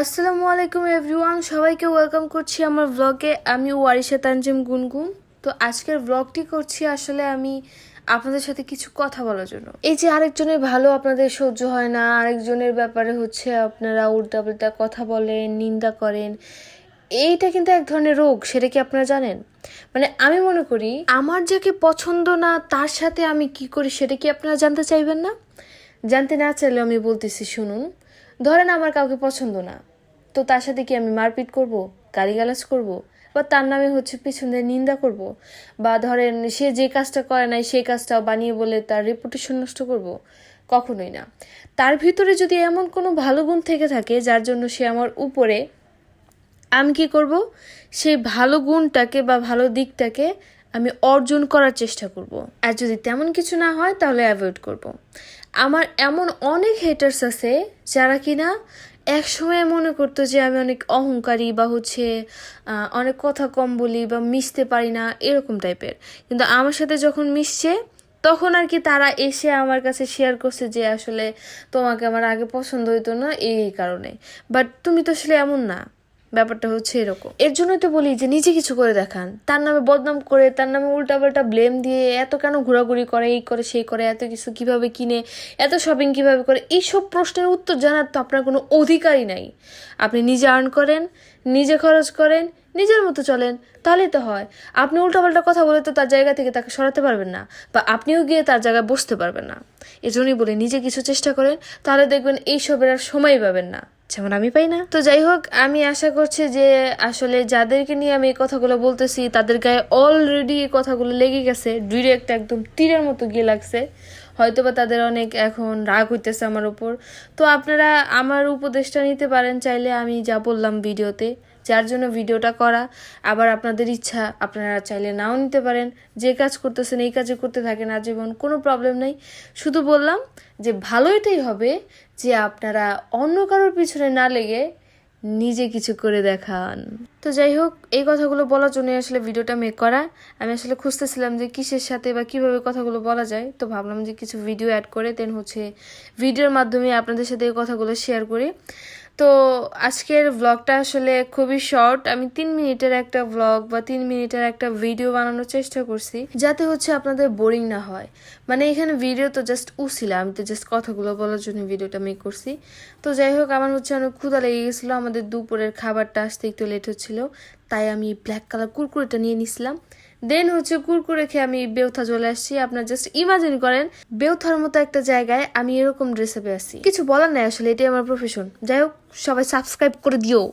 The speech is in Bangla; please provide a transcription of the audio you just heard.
আসসালামু আলাইকুম এভরিওয়ান সবাইকে ওয়েলকাম করছি আমার ব্লগে আমি ওয়ারিশা তানজিম গুনগুন। তো আজকের ব্লগটি করছি আসলে আমি আপনাদের সাথে কিছু কথা বলার জন্য। এই যে আরেকজনের ভালো আপনাদের সহ্য হয় না, আরেকজনের ব্যাপারে হচ্ছে আপনারা উল্টাপাল্টা কথা বলেন, নিন্দা করেন, এইটা কিন্তু এক ধরনের রোগ, সেটা কি আপনারা জানেন? মানে আমি মনে করি, আমার যাকে পছন্দ না, তার সাথে আমি কি করি, সেটা কি আপনারা জানতে চাইবেন না? জানতে না চাইলে আমি বলতেছি, শুনুন। ধরেন আমার কাউকে পছন্দ না, তো তার সাথে কি আমি মারপিট করব, গালিগালাজ করব, বা তার নামে হচ্ছে পিছনে নিন্দা করব, বা ধরেন সে যে কাজটা করে নাই সেই কাজটাও বানিয়ে বলে তার রেপুটেশন নষ্ট করব? কখনোই না। তার ভিতরে যদি এমন কোনো ভালো গুণ থেকে থাকে, যার জন্য সে আমার উপরে আমি কি করব? সেই ভালো গুণটাকে বা ভালো দিকটাকে আমি অর্জন করার চেষ্টা করব। আর যদি তেমন কিছু না হয়, তাহলে অ্যাভয়েড করব। আমার এমন অনেক হেটার্স আছে যারা কিনা এক সময় মনে করতো যে আমি অনেক অহংকারী বা হচ্ছে অনেক কথা কম বলি বা মিশতে পারি না, এরকম টাইপের কিন্তু আমার সাথে যখন মিশছে, তখন আর কি তারা এসে আমার কাছে শেয়ার করছে যে আসলে তোমাকে আমার আগে পছন্দ হইতো না এই এই কারণে। বাট তুমি তো আসলে এমন না। ব্যাপারটা হচ্ছে এরকম। এর জন্যই তো বলি যে নিজে কিছু করে দেখান। তার নামে বদনাম করে, তার নামে উল্টাপাল্টা ব্লেম দিয়ে এত কেন ঘোরাঘুরি করে, এই করে, সেই করে, এত কিছু কীভাবে কিনে, এত শপিং কীভাবে করে, এইসব প্রশ্নের উত্তর জানার তো আপনার কোনো অধিকারই নাই। আপনি নিজে আর্ন করেন, নিজে খরচ করেন, নিজের মতো চলেন, তাহলেই তো হয়। আপনি উল্টাপাল্টা কথা বলে তো তার জায়গা থেকে তাকে সরাতে পারবেন না, বা আপনিও গিয়ে তার জায়গায় বসতে পারবেন না। এজন্যই বলি নিজে কিছু চেষ্টা করেন, তাহলে দেখবেন এইসবের আর সময় পাবেন না। যেমন আমি পাই না। তো যাই হোক, আমি আশা করছি যে আসলে যাদেরকে নিয়ে আমি এই কথাগুলো বলতেছি, তাদের গায়ে অলরেডি এই কথাগুলো লেগে গেছে ডিরেক্ট একদম তীরের মতো গিয়ে লাগছে। হয়তোবা তাদের অনেক এখন রাগ হইতেছে আমার উপর। তো আপনারা আমার উপদেশটা নিতে পারেন চাইলে আমি যা বললাম ভিডিওতে, যার জন্য ভিডিওটা করা। আবার আপনাদের ইচ্ছা, আপনারা চাইলে নাও নিতে পারেন। যে কাজ করতেছেন, এই কাজে করতে থাকেন আজীবন কোনো প্রবলেম নাই। শুধু বললাম যে ভালো এটাই হবে যে আপনারা অন্য কারোর পিছনে না লেগে নিজে কিছু করে দেখান। তো যাই হোক এই কথাগুলো বলার জন্য আসলে ভিডিওটা মেক করা। আমি আসলে খুঁজতেছিলাম যে কিসের সাথে বা কীভাবে কথাগুলো বলা যায়। তো ভাবলাম যে কিছু ভিডিও অ্যাড করে দেন হচ্ছে ভিডিওর মাধ্যমে আপনাদের সাথে এই কথাগুলো শেয়ার করি। তো আজকের ব্লগটা আসলে খুবই শর্ট আমি তিন মিনিটের একটা ব্লগ বা তিন মিনিটের একটা ভিডিও বানানোর চেষ্টা করছি, যাতে হচ্ছে আপনাদের বোরিং না হয়। মানে এখানে ভিডিও তো জাস্ট উছিল, আমি তো জাস্ট কথাগুলো বলার জন্য ভিডিওটা মেক করছি। তো যাই হোক, আমার হচ্ছে অনেক ক্ষুধা লেগে গেছিল, আমাদের দুপুরের খাবারটা আসতে একটু লেট হচ্ছিল, তাই আমি ব্ল্যাক কালার কুরকুরেটা নিয়ে নিছিলাম। দেন হচ্ছে কুরকুরে খেয়ে আমি বেউথা চলে আসছি। আপনার জাস্ট ইমাজিন করেন, বেউথার মতো একটা জায়গায় আমি এরকম ড্রেসে আছি। কিছু বলার নাই আসলে, এটাই আমার প্রফেশন যাই হোক, সবাই সাবস্ক্রাইব করে দিও।